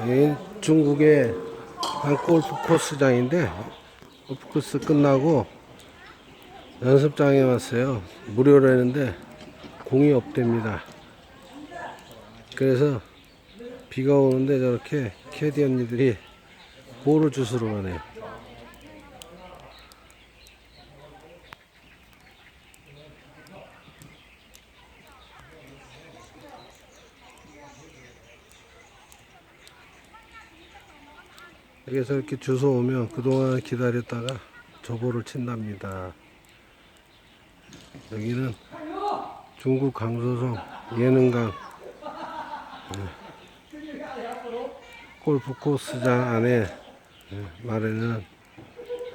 여기 중국의 한 골프 코스장인데 골프 코스 끝나고 연습장에 왔어요. 무료로 했는데 공이 없답니다. 그래서 비가 오는데 저렇게 캐디 언니들이 볼을 주스러 가네요. 여기서 이렇게 주워 오면 그동안 기다렸다가 저보를 친답니다. 여기는 중국 강서성 예능강 예, 골프 코스장 안에 예, 마련한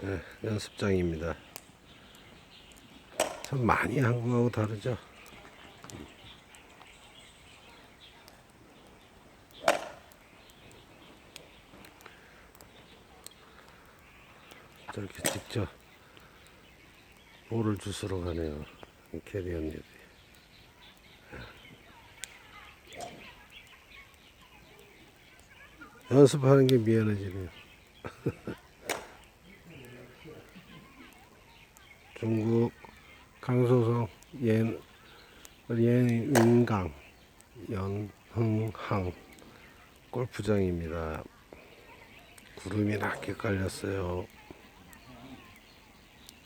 예, 연습장입니다. 참 많이 한국하고 다르죠. 저렇게 직접 볼을 주스러 가네요. 이 캐리언들이. 연습하는 게 미안해지네요. 중국 강소성 옌 옌인강 연흥항 골프장입니다. 구름이 낮게 깔렸어요.